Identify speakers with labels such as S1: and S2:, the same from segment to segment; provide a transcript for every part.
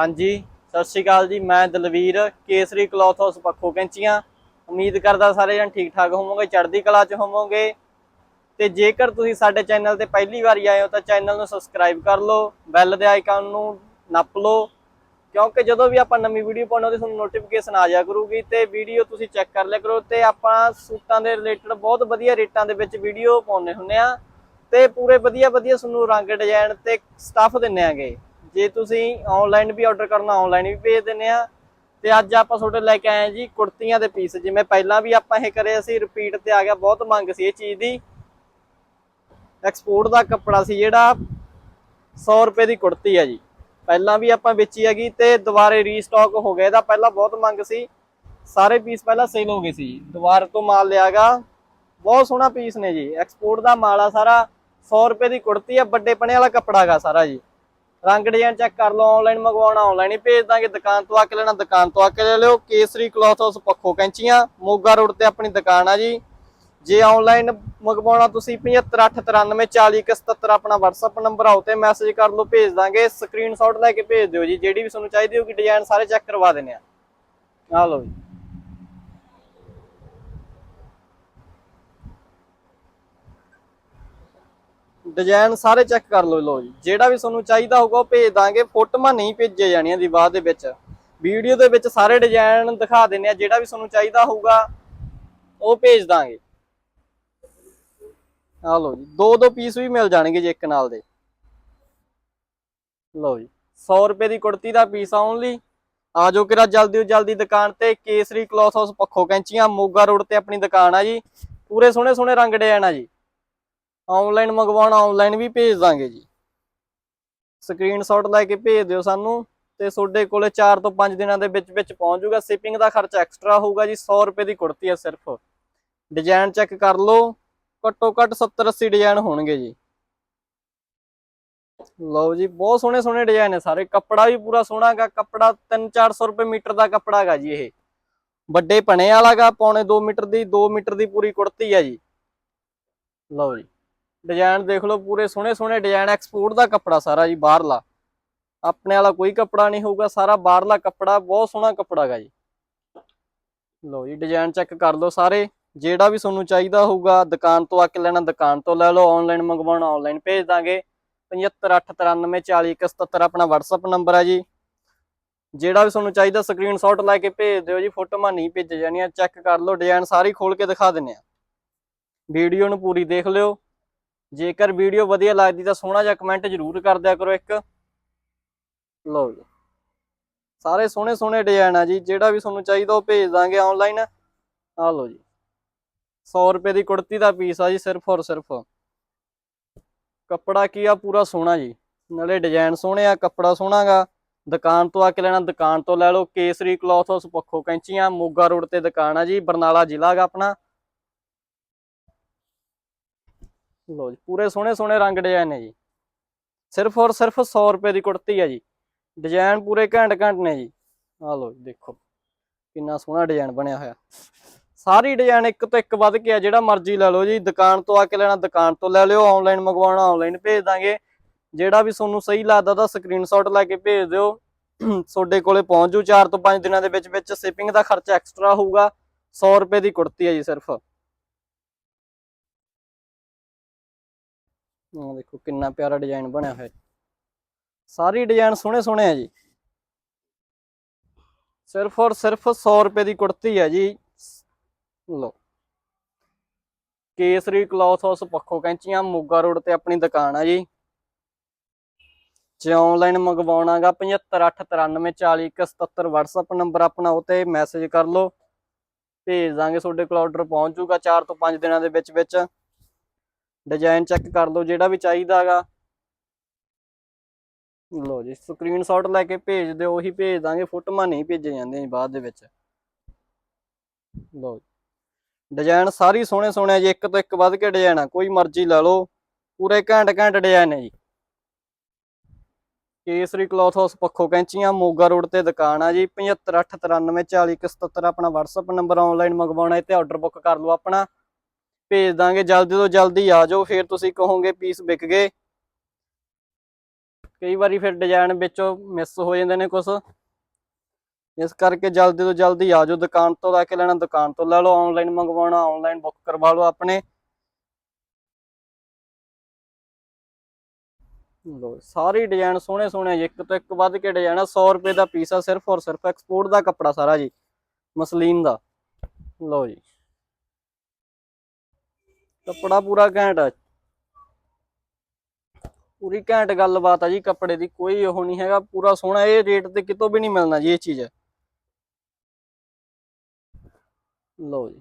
S1: ਹਾਂਜੀ, ਸਤਿ ਸ਼੍ਰੀ ਅਕਾਲ ਜੀ, ਮੈਂ ਦਲਵੀਰ, ਕੇਸਰੀ ਕਲੌਥ ਹਾਊਸ ਪੱਖੋ ਕੈਂਚੀਆਂ। ਉਮੀਦ ਕਰਦਾ ਸਾਰੇ ਜਣ ਠੀਕ ਠਾਕ ਹੋਵੋਗੇ, ਚੜ੍ਹਦੀ ਕਲਾ 'ਚ ਹੋਵੋਗੇ। ਤੇ ਜੇਕਰ ਤੁਸੀਂ ਸਾਡੇ ਚੈਨਲ ਤੇ ਪਹਿਲੀ ਵਾਰੀ ਆਏ ਹੋ, ਤਾਂ ਚੈਨਲ ਨੂੰ ਸਬਸਕ੍ਰਾਈਬ ਕਰ ਲਓ, ਬੈਲ ਦੇ ਆਈਕਨ ਨੂੰ ਨੱਪ ਲਓ। ਕਿਉਂਕਿ ਜਦੋਂ ਵੀ ਆਪਾਂ ਨਵੀਂ ਵੀਡੀਓ ਪਾਉਣਾ, ਉਹਦੀ ਤੁਹਾਨੂੰ ਨੋਟੀਫਿਕੇਸ਼ਨ ਆ ਜਾਇਆ ਕਰੂਗੀ। ਤੇ ਵੀਡੀਓ ਤੁਸੀਂ ਚੈੱਕ ਕਰ ਲਿਆ ਕਰੋ, ਤੇ ਆਪਾਂ ਸੂਟਾਂ ਦੇ ਰਿਲੇਟਡ ਬਹੁਤ ਵਧੀਆ ਰੇਟਾਂ ਦੇ ਵਿੱਚ ਵੀਡੀਓ ਪਾਉਂਦੇ ਹੁੰਨੇ ਆ। ਤੇ ਪੂਰੇ ਵਧੀਆ ਵਧੀਆ ਤੁਹਾਨੂੰ ਰੰਗ ਡਿਜ਼ਾਈਨ ਤੇ ਸਟੱਫ ਦਿੰਨੇ ਆਗੇ। ਜੇ ਤੁਸੀਂ ਆਨਲਾਈਨ ਵੀ ਆਰਡਰ ਕਰਨਾ ਆਨਲਾਈਨ ਵੀ ਭੇਜ ਦਿੰਨੇ ਆ ਤੇ ਅੱਜ ਆਪਾਂ ਤੁਹਾਡੇ ਲੈ ਕੇ ਆਏ ਹਾਂ ਜੀ ਕੁੜਤੀਆਂ ਦੇ ਪੀਸ ਜਿਵੇਂ ਪਹਿਲਾਂ ਵੀ ਆਪਾਂ ਇਹ ਕਰੇ ਸੀ ਰਿਪੀਟ ਤੇ ਆ ਗਿਆ, ਬਹੁਤ ਮੰਗ ਸੀ ਇਹ ਚੀਜ਼ ਦੀ। ਐਕਸਪੋਰਟ ਦਾ ਕੱਪੜਾ ਸੀ ਜਿਹੜਾ 100 ਰੁਪਏ ਦੀ ਕੁੜਤੀ ਆ ਜੀ। ਪਹਿਲਾਂ ਵੀ ਆਪਾਂ ਵੇਚੀ ਹੈਗੀ ਤੇ ਦੁਬਾਰੇ ਰੀਸਟਾਕ ਹੋ ਗਿਆ। ਇਹਦਾ ਪਹਿਲਾਂ ਬਹੁਤ ਮੰਗ ਸੀ। ਸਾਰੇ ਪੀਸ ਪਹਿਲਾਂ ਸੇਲ ਹੋ ਗਏ ਸੀ। ਦੁਬਾਰਾ ਤੋਂ ਮਾਲ ਲਿਆਗਾ ਬਹੁਤ ਸੋਹਣਾ ਪੀਸ ਨੇ ਜੀ। ਐਕਸਪੋਰਟ ਦਾ ਮਾਲ ਆ ਸਾਰਾ। 100 ਰੁਪਏ ਦੀ ਕੁੜਤੀ ਆ, ਵੱਡੇ ਪਣੇ ਵਾਲਾ ਕੱਪੜਾ ਹੈਗਾ ਸਾਰਾ ਜੀ। ਰੰਗ ਡਿਜ਼ਾਈਨ ਚੈੱਕ ਕਰ ਲਓ ਆਨਲਾਈਨ ਮੰਗਵਾਉਣਾ ਆਨਲਾਈਨ ਹੀ ਭੇਜ ਦਾਂਗੇ। ਦੁਕਾਨ ਤੋਂ ਆ ਕੇ ਲੈਣਾ, ਦੁਕਾਨ ਤੋਂ ਆ ਕੇ ਲੈ ਲਿਓ। Kesari cloth house Pakho Kainchian, Moga road ਤੇ ਆਪਣੀ ਦੁਕਾਨ ਆ ਜੀ। ਜੇ ਆਨਲਾਈਨ ਮੰਗਵਾਉਣਾ ਤੁਸੀਂ 75984077 ਆਪਣਾ WhatsApp ਨੰਬਰ ਆਉ ਤੇ ਮੈਸੇਜ ਕਰ ਲਓ, ਭੇਜ ਦਾਂਗੇ। ਸਕਰੀਨਸ਼ਾਟ ਲੈ ਕੇ ਭੇਜ ਦਿਓ ਜੀ। ਜਿਹੜੀ ਵੀ ਤੁਹਾਨੂੰ ਚਾਹੀਦੀ ਹੋਗੀ ਡਿਜ਼ਾਈਨ ਸਾਰੇ ਚੈੱਕ ਕਰਵਾ ਦਿੰਨੇ ਆ। ਆ ਲਓ ਜੀ। ਡਿਜ਼ਾਈਨ ਸਾਰੇ ਚੈੱਕ ਕਰ ਲਓ ਲਓ ਜੀ। ਜਿਹੜਾ ਵੀ ਤੁਹਾਨੂੰ ਚਾਹੀਦਾ ਹੋਊਗਾ ਉਹ ਭੇਜ ਦਾਂਗੇ। ਫੋਟੋਆਂ ਨਹੀਂ ਭੇਜੀਆਂ ਜਾਣੀਆਂ ਦੀ ਬਾਅਦ ਦੇ ਵਿੱਚ। ਵੀਡੀਓ ਦੇ ਵਿੱਚ ਸਾਰੇ ਡਿਜ਼ਾਈਨ ਦਿਖਾ ਦਿੰਨੇ ਆ। ਜਿਹੜਾ ਵੀ ਤੁਹਾਨੂੰ ਚਾਹੀਦਾ ਹੋਊਗਾ, ਉਹ ਭੇਜ ਦਾਂਗੇ। ਆ ਲਓ ਜੀ, ਦੋ ਦੋ ਪੀਸ ਵੀ ਮਿਲ ਜਾਣਗੇ ਜੀ ਇੱਕ ਨਾਲ ਦੇ। ਲਓ ਜੀ 100 ਰੁਪਏ ਦੀ ਕੁੜਤੀ ਦਾ ਪੀਸ ਆ ਓਨਲੀ ਆ ਜਾਓ ਕਿਰਾ ਜਲਦੀ ਤੋਂ ਜਲਦੀ ਦੁਕਾਨ ਤੇ, Kesari cloth house Pakho Kainchian, Moga road ਤੇ ਆਪਣੀ ਦੁਕਾਨ ਆ ਜੀ। ਪੂਰੇ ਸੋਹਣੇ ਸੋਹਣੇ ਰੰਗ ਡਿਜ਼ਾਈਨ ਆ ਜੀ। ਆਨਲਾਈਨ ਮੰਗਵਾਉਣਾ ਆਨਲਾਈਨ ਵੀ ਭੇਜ ਦਾਂਗੇ ਜੀ। ਸਕਰੀਨਸ਼ਾਟ ਲੈ ਕੇ ਭੇਜ ਦਿਓ ਸਾਨੂੰ ਤੇ ਤੁਹਾਡੇ ਕੋਲੇ 4 ਤੋਂ 5 ਦਿਨਾਂ ਦੇ ਵਿੱਚ ਵਿੱਚ ਪਹੁੰਚ ਜਾਊਗਾ। ਸ਼ਿਪਿੰਗ ਦਾ ਖਰਚਾ ਐਕਸਟਰਾ ਹੋਊਗਾ ਜੀ 100 ਰੁਪਏ ਦੀ ਕੁੜਤੀ ਹੈ ਸਿਰਫ। ਡਿਜ਼ਾਈਨ ਚੈੱਕ ਕਰ ਲਓ, ਘੱਟੋ ਘੱਟ 70 80 ਡਿਜ਼ਾਈਨ ਹੋਣਗੇ ਜੀ। ਲਓ ਜੀ, ਬਹੁਤ ਸੋਹਣੇ ਸੋਹਣੇ ਡਿਜ਼ਾਈਨ ਨੇ ਸਾਰੇ। ਕੱਪੜਾ ਵੀ ਪੂਰਾ ਸੋਹਣਾ ਗਾ ਕੱਪੜਾ 3-400 ਰੁਪਏ ਮੀਟਰ ਦਾ ਕੱਪੜਾ ਗਾ ਜੀ ਇਹ। ਵੱਡੇ ਪਣੇ ਵਾਲਾ ਗਾ ਪੌਣੇ 2 ਮੀਟਰ ਦੀ 2 ਮੀਟਰ ਦੀ ਪੂਰੀ ਕੁੜਤੀ ਹੈ ਜੀ। ਲਓ ਜੀ। ਡਿਜ਼ਾਈਨ ਦੇਖ ਲਓ, ਪੂਰੇ ਸੋਹਣੇ ਸੋਹਣੇ ਡਿਜ਼ਾਈਨ ਐਕਸਪੋਰਟ ਦਾ ਕੱਪੜਾ ਸਾਰਾ ਜੀ, ਬਾਹਰਲਾ। ਆਪਣੇ ਵਾਲਾ ਕੋਈ ਕੱਪੜਾ ਨਹੀਂ ਹੋਊਗਾ, ਸਾਰਾ ਬਾਹਰਲਾ ਕੱਪੜਾ, ਬਹੁਤ ਸੋਹਣਾ ਕੱਪੜਾ ਗਾ ਜੀ। ਲਓ ਜੀ ਡਿਜ਼ਾਈਨ ਚੈੱਕ ਕਰ ਲਓ ਸਾਰੇ। ਜਿਹੜਾ ਵੀ ਤੁਹਾਨੂੰ ਚਾਹੀਦਾ ਹੋਊਗਾ, ਦੁਕਾਨ ਤੋਂ ਆ ਕੇ ਲੈਣਾ, ਦੁਕਾਨ ਤੋਂ ਲੈ ਲਓ ਆਨਲਾਈਨ ਮੰਗਵਾਉਣਾ ਆਨਲਾਈਨ ਭੇਜ ਦਾਂਗੇ। 7589404177 ਆਪਣਾ WhatsApp ਨੰਬਰ ਹੈ ਜੀ। ਜਿਹੜਾ ਵੀ ਤੁਹਾਨੂੰ ਚਾਹੀਦਾ ਸਕਰੀਨਸ਼ਾਟ ਲੈ ਕੇ ਭੇਜ ਦਿਓ ਜੀ ਫੋਟੋਆਂ ਨਹੀਂ ਭੇਜ ਜਾਣੀਆਂ ਚੈੱਕ ਕਰ ਲਓ ਡਿਜ਼ਾਈਨ ਸਾਰੀ ਖੋਲ ਕੇ ਦਿਖਾ ਦਿੰਨੇ ਆ। ਵੀਡੀਓ ਨੂੰ ਪੂਰੀ ਦੇਖ ਲਿਓ। ਜੇਕਰ ਵੀਡੀਓ ਵਧੀਆ ਲੱਗਦੀ ਤਾਂ ਸੋਹਣਾ ਜਿਹਾ ਕਮੈਂਟ ਜ਼ਰੂਰ ਕਰ ਦਿਆ ਕਰੋ ਇੱਕ। ਲਓ ਜੀ। ਸਾਰੇ ਸੋਹਣੇ ਸੋਹਣੇ ਡਿਜ਼ਾਈਨ ਆ ਜੀ, ਜਿਹੜਾ ਵੀ ਤੁਹਾਨੂੰ ਚਾਹੀਦਾ ਉਹ ਭੇਜ ਦਾਂਗੇ ਆਨਲਾਈਨ ਆ ਲਓ ਜੀ। 100 ਰੁਪਏ ਦੀ ਕੁੜਤੀ ਦਾ ਪੀਸ ਆ ਜੀ, ਸਿਰਫ ਔਰ ਸਿਰਫ। ਕੱਪੜਾ ਕੀ ਆ? ਪੂਰਾ ਸੋਹਣਾ ਜੀ। ਨਾਲੇ ਡਿਜ਼ਾਈਨ ਸੋਹਣੇ ਆ, ਕੱਪੜਾ ਸੋਹਣਾਗਾ। ਦੁਕਾਨ ਤੋਂ ਆ ਕੇ ਲੈਣਾ, ਦੁਕਾਨ ਤੋਂ ਲੈ ਲਓ। Kesari, cloth house, Pakho Kainchian, Moga road ਤੇ ਦੁਕਾਨ ਆ ਜੀ, ਬਰਨਾਲਾ ਜ਼ਿਲ੍ਹਾ ਗਾ ਆਪਣਾ। ਲੋ ਜੀ, ਪੂਰੇ ਸੋਹਣੇ ਸੋਹਣੇ ਰੰਗ ਡਿਜ਼ਾਈਨ ਨੇ ਜੀ। ਸਿਰਫ ਔਰ ਸਿਰਫ 100 ਰੁਪਏ ਦੀ ਕੁੜਤੀ ਹੈ ਜੀ। ਡਿਜ਼ਾਈਨ ਪੂਰੇ ਘੈਂਟ ਘੰਟ ਨੇ ਜੀ। ਆ ਲਓ ਜੀ, ਦੇਖੋ। ਕਿੰਨਾ ਸੋਹਣਾ ਡਿਜ਼ਾਈਨ ਬਣਿਆ ਹੋਇਆ। ਸਾਰੀ ਡਿਜ਼ਾਈਨ ਇੱਕ ਤੋਂ ਇੱਕ ਵੱਧ ਕੇ ਆ, ਜਿਹੜਾ ਮਰਜ਼ੀ ਲੈ ਲਓ ਜੀ। ਦੁਕਾਨ ਤੋਂ ਆ ਕੇ ਲੈਣਾ, ਦੁਕਾਨ ਤੋਂ ਲੈ ਲਿਓ। ਆਨਲਾਈਨ ਮੰਗਵਾਉਣਾ ਆਨਲਾਈਨ ਭੇਜ ਦਾਂਗੇ। ਜਿਹੜਾ ਵੀ ਤੁਹਾਨੂੰ ਸਹੀ ਲੱਗਦਾ ਤਾਂ ਸਕਰੀਨਸ਼ਾਟ ਲੈ ਕੇ ਭੇਜ ਦਿਓ। ਤੁਹਾਡੇ ਕੋਲੇ ਪਹੁੰਚ ਜੂ। 4 ਤੋਂ 5 ਦਿਨਾਂ ਦੇ ਵਿੱਚ ਵਿੱਚ ਸ਼ਿਪਿੰਗ ਦਾ ਖਰਚਾ ਐਕਸਟਰਾ ਹੋਊਗਾ। 100 ਰੁਪਏ ਦੀ ਕੁੜਤੀ ਹੈ ਜੀ ਸਿਰਫ। ਆਹ ਦੇਖੋ, ਕਿੰਨਾ ਪਿਆਰਾ ਡਿਜ਼ਾਈਨ ਬਣਿਆ ਹੋਇਆ ਸਾਰੀ ਡਿਜ਼ਾਈਨ ਸੋਹਣੇ ਸੋਹਣੇ ਆ ਜੀ। ਸਿਰਫ ਔਰ ਸਿਰਫ 100 ਰੁਪਏ ਦੀ ਕੁੜਤੀ ਹੈ ਜੀ। ਲਓ। Kesari cloth house Pakho Kainchian, Moga road ਤੇ ਆਪਣੀ ਦੁਕਾਨ ਆ ਜੀ। ਜੇ ਆਨਲਾਈਨ ਮੰਗਵਾਉਣਾਗਾ 7589404177 WhatsApp ਨੰਬਰ ਆਪਣਾ ਉਹ ਤੇ ਮੈਸੇਜ ਕਰ ਲਓ। ਭੇਜ ਦਾਂਗੇ, ਤੁਹਾਡੇ ਕੋਲ ਆਰਡਰ ਪਹੁੰਚ ਜਾਊਗਾ 4 ਤੋਂ 5 ਦਿਨਾਂ ਦੇ ਵਿੱਚ ਵਿੱਚ। ਡਿਜ਼ਾਈਨ ਚੈੱਕ ਕਰ ਲਓ ਜਿਹੜਾ ਵੀ ਚਾਹੀਦਾਗਾ ਲਓ ਜੀ ਸਕਰੀਨਸ਼ਾਟ ਲੈ ਕੇ ਭੇਜ ਦਿਓ, ਉਹੀ ਭੇਜ ਦਾਂਗੇ, ਫੋਟੋਆਂ ਨਹੀਂ ਭੇਜੀਆਂ ਜਾਂਦੀਆਂ ਬਾਅਦ ਦੇ ਵਿੱਚ। ਲਓ ਡਿਜ਼ਾਈਨ ਸਾਰੀ ਸੋਹਣੇ ਸੋਹਣੇ ਆ ਜੀ, ਇੱਕ ਤੋਂ ਇੱਕ ਵੱਧ ਕੇ ਡਿਜ਼ਾਈਨ ਆ, ਕੋਈ ਮਰਜ਼ੀ ਲੈ ਲਓ, ਪੂਰੇ ਘੈਂਟ ਘੈਂਟ ਡਿਜ਼ਾਈਨ ਨੇ ਜੀ। Kesari cloth house Pakho Kainchian, Moga road ਤੇ ਦੁਕਾਨ ਆ ਜੀ 7589404177 ਆਪਣਾ WhatsApp ਨੰਬਰ ਆਨਲਾਈਨ ਮੰਗਵਾਉਣਾ ਹੈ ਤੇ ਆਰਡਰ ਬੁੱਕ ਕਰ ਲਓ ਆਪਣਾ। ਭੇਜ ਦਾਂਗੇ ਜਲਦੀ ਤੋਂ ਜਲਦੀ ਆ ਜਾਓ ਫਿਰ ਤੁਸੀਂ ਕਹੋਗੇ ਪੀਸ ਵਿਕ ਗਏ। ਕਈ ਵਾਰੀ ਫਿਰ ਡਿਜ਼ਾਈਨ ਵਿੱਚੋਂ ਮਿਸ ਹੋ ਜਾਂਦੇ ਨੇ ਕੁਝ ਇਸ ਕਰਕੇ ਜਲਦੀ ਤੋਂ ਜਲਦੀ ਆ ਜਾਓ ਦੁਕਾਨ ਤੋਂ ਲੈ ਕੇ ਲੈਣਾ ਦੁਕਾਨ ਤੋਂ ਲੈ ਲਓ ਆਨਲਾਈਨ ਮੰਗਵਾਉਣਾ ਆਨਲਾਈਨ ਬੁੱਕ ਕਰਵਾ ਲਓ ਆਪਣੇ। ਲੋ ਸਾਰੇ ਡਿਜ਼ਾਈਨ ਸੋਹਣੇ ਸੋਹਣੇ ਜੀ, ਇੱਕ ਤੋਂ ਇੱਕ ਵੱਧ ਕੇ ਡਿਜ਼ਾਈਨ ਆ 100 ਰੁਪਏ ਦਾ ਪੀਸ ਆ ਸਿਰਫ ਔਰ ਸਿਰਫ ਐਕਸਪੋਰਟ ਦਾ ਕੱਪੜਾ ਸਾਰਾ ਜੀ ਮਸਲੀਨ ਦਾ। ਲਓ ਜੀ। ਕੱਪੜਾ ਪੂਰਾ ਘੈਂਟ ਆ। ਪੂਰੀ ਘੈਂਟ ਗੱਲਬਾਤ ਆ ਜੀ, ਕੱਪੜੇ ਦੀ ਕੋਈ ਉਹ ਨਹੀਂ ਹੈਗਾ, ਪੂਰਾ ਸੋਹਣਾ, ਇਹ ਰੇਟ ਤੇ ਕਿਤੋਂ ਵੀ ਨਹੀਂ ਮਿਲਣਾ ਜੀ ਇਹ ਚੀਜ਼। ਲਓ ਜੀ।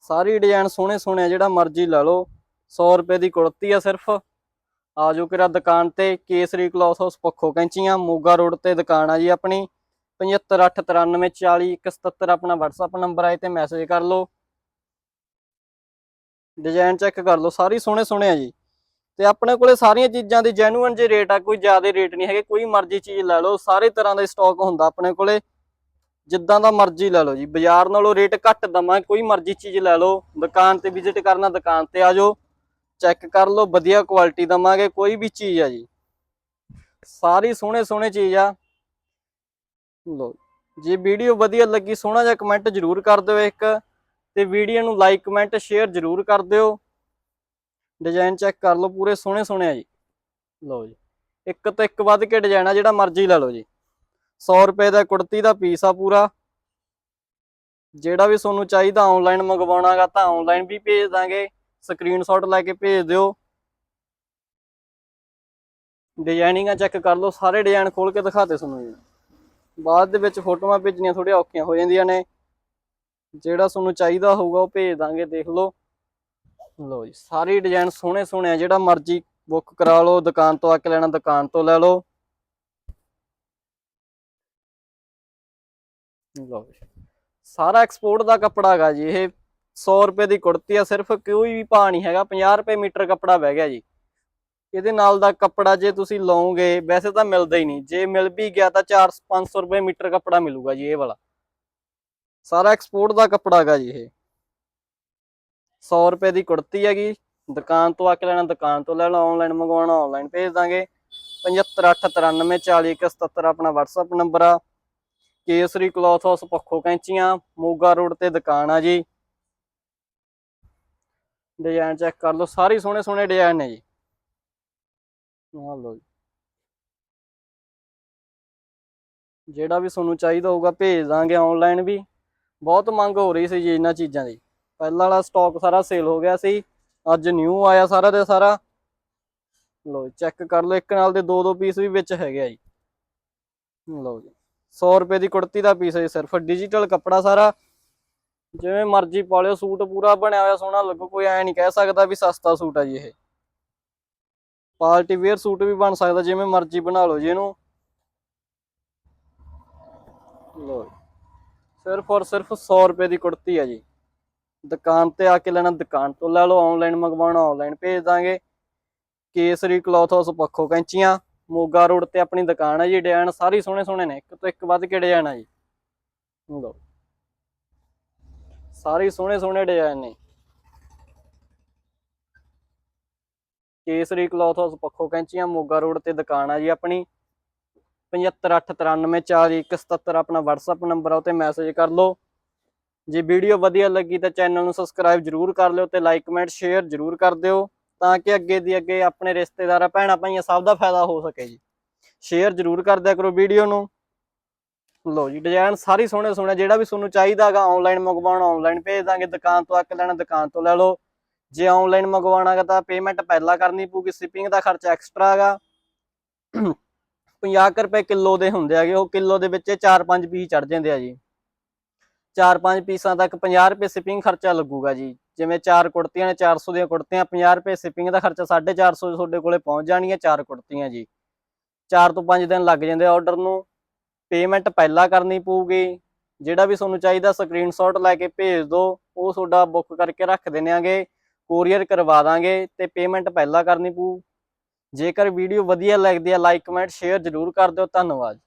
S1: ਸਾਰੀ ਡਿਜ਼ਾਈਨ ਸੋਹਣੇ ਸੋਹਣੇ ਆ, ਜਿਹੜਾ ਮਰਜ਼ੀ ਲੈ ਲਓ 100 ਰੁਪਏ ਦੀ ਕੁੜਤੀ ਆ ਸਿਰਫ। ਆ ਜਾਓ ਕਿਰਾ ਦੁਕਾਨ ਤੇ, Kesari cloth house Pakho Kainchian, Moga road ਤੇ ਦੁਕਾਨ ਆ ਜੀ ਆਪਣੀ। 7589400177 ਆਪਣਾ WhatsApp ਨੰਬਰ ਆਏ ਤੇ ਮੈਸੇਜ ਕਰ ਲਓ। ਡਿਜ਼ਾਈਨ ਚੈੱਕ ਕਰ ਲਓ, ਸਾਰੀ ਸੋਹਣੇ ਸੋਹਣੇ ਆ ਜੀ। ਤੇ ਆਪਣੇ ਕੋਲੇ ਸਾਰੀਆਂ ਚੀਜ਼ਾਂ ਦੀ ਜੈਨੂਇਨ ਜੇ ਰੇਟ ਆ, ਕੋਈ ਜ਼ਿਆਦਾ ਰੇਟ ਨਹੀਂ ਹੈਗੇ, ਕੋਈ ਮਰਜ਼ੀ ਚੀਜ਼ ਲੈ ਲਓ, ਸਾਰੇ ਤਰ੍ਹਾਂ ਦਾ ਸਟਾਕ ਹੁੰਦਾ ਆਪਣੇ ਕੋਲੇ। ਜਿੱਦਾਂ ਦਾ ਮਰਜ਼ੀ ਲੈ ਲਓ ਜੀ, ਬਾਜ਼ਾਰ ਨਾਲੋਂ ਰੇਟ ਘੱਟ ਦਵਾਂ, ਕੋਈ ਮਰਜ਼ੀ ਚੀਜ਼ ਲੈ ਲਓ, ਦੁਕਾਨ ਤੇ ਵਿਜ਼ਿਟ ਕਰਨਾ, ਦੁਕਾਨ ਤੇ ਆ ਜਾਓ। ਚੈੱਕ ਕਰ ਲਓ, ਵਧੀਆ ਕੁਆਲਿਟੀ ਦਵਾਂਗੇ, ਕੋਈ ਵੀ ਚੀਜ਼ ਆ ਜੀ। ਸਾਰੀ ਸੋਹਣੇ ਸੋਹਣੇ ਚੀਜ਼ ਆ। ਲੋ ਜੇ ਵੀਡੀਓ ਵਧੀਆ ਲੱਗੀ, ਸੋਹਣਾ ਜਿਹਾ ਕਮੈਂਟ ਜ਼ਰੂਰ ਕਰ ਦਿਓ ਇੱਕ। ਤੇ ਵੀਡੀਓ ਨੂੰ ਲਾਈਕ ਕਮੈਂਟ ਸ਼ੇਅਰ ਜ਼ਰੂਰ ਕਰ ਦਿਓ। ਡਿਜ਼ਾਈਨ ਚੈੱਕ ਕਰ ਲਓ ਪੂਰੇ ਸੋਹਣੇ ਸੋਹਣੇ ਆ ਜੀ। ਲਓ ਜੀ, ਇੱਕ ਤੋਂ ਇੱਕ ਵੱਧ ਕੇ ਡਿਜ਼ਾਈਨ ਆ ਜਿਹੜਾ ਮਰਜ਼ੀ ਲੈ ਲਓ ਜੀ। 100 ਰੁਪਏ ਦਾ ਕੁੜਤੀ ਦਾ ਪੀਸ ਆ ਪੂਰਾ। ਜਿਹੜਾ ਵੀ ਤੁਹਾਨੂੰ ਚਾਹੀਦਾ ਆਨਲਾਈਨ ਮੰਗਵਾਉਣਾਗਾ ਤਾਂ ਆਨਲਾਈਨ ਵੀ ਭੇਜ ਦਾਂਗੇ। ਸਕਰੀਨਸ਼ਾਟ ਲੈ ਕੇ ਭੇਜ ਦਿਓ। ਡਿਜ਼ਾਈਨਿੰਗਾਂ ਚੈੱਕ ਕਰ ਲਓ, ਸਾਰੇ ਡਿਜ਼ਾਈਨ ਖੋਲ ਕੇ ਦਿਖਾਤੇ ਤੁਹਾਨੂੰ ਜੀ। ਬਾਅਦ ਦੇ ਵਿੱਚ ਫੋਟੋਆਂ ਭੇਜਣੀਆਂ ਥੋੜ੍ਹੀਆਂ ਔਖੀਆਂ ਹੋ ਜਾਂਦੀਆਂ ਨੇ। ਜਿਹੜਾ ਤੁਹਾਨੂੰ ਚਾਹੀਦਾ ਹੋਊਗਾ ਉਹ ਭੇਜ ਦਾਂਗੇ, ਦੇਖ ਲਓ। ਲਓ ਜੀ, ਸਾਰੇ ਡਿਜ਼ਾਈਨ ਸੋਹਣੇ ਸੋਹਣੇ ਆ, ਜਿਹੜਾ ਮਰਜ਼ੀ ਬੁੱਕ ਕਰਾ ਲਓ, ਦੁਕਾਨ ਤੋਂ ਆ ਕੇ ਲੈਣਾ, ਦੁਕਾਨ ਤੋਂ ਲੈ ਲਓ। ਲਓ ਜੀ, ਸਾਰਾ ਐਕਸਪੋਰਟ ਦਾ ਕੱਪੜਾ ਹੈਗਾ ਜੀ, ਇਹ 100 ਰੁਪਏ ਦੀ ਕੁੜਤੀ ਆ, ਸਿਰਫ ਕੋਈ ਵੀ ਭਾਅ ਨਹੀਂ ਹੈਗਾ 50 ਰੁਪਏ ਮੀਟਰ ਕੱਪੜਾ ਬਹਿ ਗਿਆ ਜੀ। ਇਹਦੇ ਨਾਲ ਦਾ ਕੱਪੜਾ ਜੇ ਤੁਸੀਂ ਲਓਗੇ, ਵੈਸੇ ਤਾਂ ਮਿਲਦਾ ਹੀ ਨਹੀਂ, ਜੇ ਮਿਲ ਵੀ ਗਿਆ ਤਾਂ 4 500 ਰੁਪਏ ਮੀਟਰ ਕੱਪੜਾ ਮਿਲੂਗਾ ਜੀ, ਇਹ ਵਾਲਾ। ਸਾਰਾ ਐਕਸਪੋਰਟ ਦਾ ਕੱਪੜਾ ਹੈਗਾ ਜੀ ਇਹ। 100 ਰੁਪਏ ਦੀ ਕੁੜਤੀ ਹੈਗੀ, ਦੁਕਾਨ ਤੋਂ ਆ ਕੇ ਲੈਣਾ, ਦੁਕਾਨ ਤੋਂ ਲੈ ਲਓ ਆਨਲਾਈਨ ਮੰਗਵਾਉਣਾ ਆਨਲਾਈਨ ਭੇਜ ਦਾਂਗੇ। 7589404177 ਆਪਣਾ WhatsApp ਨੰਬਰ ਆ। Kesari cloth house Pakho Kainchian, Moga road ਤੇ ਦੁਕਾਨ ਆ ਜੀ। ਡਿਜ਼ਾਈਨ ਚੈੱਕ ਕਰ ਲਓ, ਸਾਰੇ ਸੋਹਣੇ ਸੋਹਣੇ ਡਿਜ਼ਾਈਨ ਨੇ ਜੀ। ਆਹ ਲਓ ਜੀ। ਜਿਹੜਾ ਵੀ ਤੁਹਾਨੂੰ ਚਾਹੀਦਾ ਹੋਊਗਾ ਭੇਜ ਦਾਂਗੇ ਆਨਲਾਈਨ ਵੀ। ਬਹੁਤ ਮੰਗ ਹੋ ਰਹੀ ਸੀ ਜੀ ਇਹਨਾਂ ਚੀਜ਼ਾਂ ਦੀ। ਪਹਿਲਾਂ ਵਾਲਾ ਸਟਾਕ ਸਾਰਾ ਸੇਲ ਹੋ ਗਿਆ ਸੀ। ਅੱਜ ਨਿਊ ਆਇਆ ਸਾਰਾ ਦੇ ਸਾਰਾ। ਲਓ ਚੈੱਕ ਕਰ ਲਓ, ਇੱਕ ਨਾਲ ਦੇ ਦੋ ਦੋ ਪੀਸ ਵੀ ਵਿੱਚ ਹੈਗੇ ਆ ਜੀ। ਲਓ ਜੀ 100 ਰੁਪਏ ਦੀ ਕੁੜਤੀ ਦਾ ਪੀਸ ਹੈ ਸਿਰਫ। ਡਿਜੀਟਲ ਕੱਪੜਾ ਸਾਰਾ। ਜਿਵੇਂ ਮਰਜ਼ੀ ਪਾ ਲਿਓ, ਸੂਟ ਪੂਰਾ ਬਣਿਆ ਹੋਇਆ, ਸੋਹਣਾ ਲੱਗੋ ਕੋਈ ਐ ਨਹੀਂ ਕਹਿ ਸਕਦਾ ਵੀ ਸਸਤਾ ਸੂਟ ਆ ਜੀ ਇਹ। ਪਾਰਟੀ ਵੇਅਰ ਸੂਟ ਵੀ ਬਣ ਸਕਦਾ, ਜਿਵੇਂ ਮਰਜ਼ੀ ਬਣਾ ਲਓ ਜੀ ਇਹਨੂੰ। ਲੋ ਸਿਰਫ ਔਰ ਸਿਰਫ 100 ਰੁਪਏ ਦੀ ਕੁੜਤੀ ਹੈ ਜੀ। ਦੁਕਾਨ ਤੇ ਆ ਕੇ ਲੈਣਾ, ਦੁਕਾਨ ਤੋਂ ਲੈ ਲਓ ਆਨਲਾਈਨ ਮੰਗਵਾਉਣਾ ਆਨਲਾਈਨ ਭੇਜ ਦਾਂਗੇ। Kesari cloth house Pakho Kainchian, Moga road ਤੇ ਆਪਣੀ ਦੁਕਾਨ ਹੈ ਜੀ ਡਿਜ਼ਾਈਨ ਸਾਰੇ ਸੋਹਣੇ ਸੋਹਣੇ ਨੇ, ਇੱਕ ਤੋਂ ਇੱਕ ਵੱਧ ਕੇ ਡਿਜ਼ਾਈਨ ਆ ਜੀ। ਲਓ। ਸਾਰੇ ਸੋਹਣੇ ਸੋਹਣੇ ਡਿਜ਼ਾਈਨ ਨੇ। Kesari cloth house Pakho Kainchian, Moga road ਤੇ ਦੁਕਾਨ ਆ ਜੀ ਆਪਣੀ। 7589404177 ਆਪਣਾ WhatsApp ਨੰਬਰ ਆ, ਉਹ ਤੇ ਮੈਸੇਜ ਕਰ ਲਓ। ਜੇ ਵੀਡੀਓ ਵਧੀਆ ਲੱਗੀ ਤਾਂ ਚੈਨਲ ਨੂੰ ਸਬਸਕ੍ਰਾਈਬ ਜਰੂਰ ਕਰ ਲਿਓ ਤੇ ਲਾਈਕ ਕਮੈਂਟ ਸ਼ੇਅਰ ਜਰੂਰ ਕਰ ਦਿਓ ਤਾਂ ਕਿ ਅੱਗੇ ਦੀ ਅੱਗੇ ਆਪਣੇ ਰਿਸ਼ਤੇਦਾਰਾਂ, ਭੈਣਾਂ, ਭਾਈਆਂ ਸਭ ਦਾ ਫਾਇਦਾ ਹੋ ਸਕੇ ਜੀ। ਸ਼ੇਅਰ ਜਰੂਰ ਕਰ ਦਿਆ ਕਰੋ ਵੀਡੀਓ ਨੂੰ। ਲਓ ਜੀ ਡਿਜ਼ਾਈਨ ਸਾਰੀ ਸੋਹਣੇ ਸੋਹਣੇ, ਜਿਹੜਾ ਵੀ ਤੁਹਾਨੂੰ ਚਾਹੀਦਾ ਹੈਗਾ ਆਨਲਾਈਨ ਮੰਗਵਾਉਣਾ ਆਨਲਾਈਨ ਭੇਜ ਦਾਂਗੇ, ਦੁਕਾਨ ਤੋਂ ਅੱਕ ਲੈਣਾ, ਦੁਕਾਨ ਤੋਂ ਲੈ ਲਓ। ਜੇ ਆਨਲਾਈਨ ਮੰਗਵਾਉਣਾ ਹੈਗਾ ਤਾਂ ਪੇਮੈਂਟ ਪਹਿਲਾਂ ਕਰਨੀ ਪਊਗੀ ਸ਼ਿਪਿੰਗ ਦਾ ਖਰਚਾ ਐਕਸਟਰਾ ਹੈਗਾ। 50 ਰੁਪਏ ਕਿਲੋ ਦੇ ਹੁੰਦੇ ਆਗੇ ਉਹ ਕਿਲੋ ਦੇ ਵਿੱਚ 4-5 ਪੀਸ ਚੜ ਜਾਂਦੇ ਆ ਜੀ। 4-5 ਪੀਸਾਂ ਤੱਕ 50 ਰੁਪਏ ਸ਼ਿਪਿੰਗ ਖਰਚਾ ਲੱਗੂਗਾ ਜੀ। ਜਿਵੇਂ ਚਾਰ ਕੁੜਤੀਆਂ ਨੇ 400 ਦੀਆਂ ਕੁੜਤੀਆਂ 50 ਰੁਪਏ ਸ਼ਿਪਿੰਗ ਦਾ ਖਰਚਾ 450 ਤੁਹਾਡੇ ਕੋਲੇ ਪਹੁੰਚ ਜਾਣੀਆਂ ਚਾਰ ਕੁੜਤੀਆਂ ਜੀ। 4 ਤੋਂ 5 ਦਿਨ ਲੱਗ ਜਾਂਦੇ ਆਰਡਰ ਨੂੰ। ਪੇਮੈਂਟ ਪਹਿਲਾਂ ਕਰਨੀ ਪਊਗੀ। ਜਿਹੜਾ ਵੀ ਤੁਹਾਨੂੰ ਚਾਹੀਦਾ ਸਕਰੀਨਸ਼ਾਟ ਲੈ ਕੇ ਭੇਜ ਦਿਓ ਉਹ ਤੁਹਾਡਾ ਬੁੱਕ ਕਰਕੇ ਰੱਖ ਦਿੰਦੇ ਦਿੰਨੇਆਂਗੇ ਕੋਰੀਅਰ ਕਰਵਾ ਦਾਂਗੇ ਤੇ ਪੇਮੈਂਟ ਪਹਿਲਾਂ ਕਰਨੀ ਪਊ। ਜੇਕਰ ਵੀਡੀਓ ਵਧੀਆ ਲੱਗਦੀ ਹੈ ਲਾਈਕ ਕਮੈਂਟ ਸ਼ੇਅਰ ਜ਼ਰੂਰ ਕਰ ਦਿਓ। ਧੰਨਵਾਦ।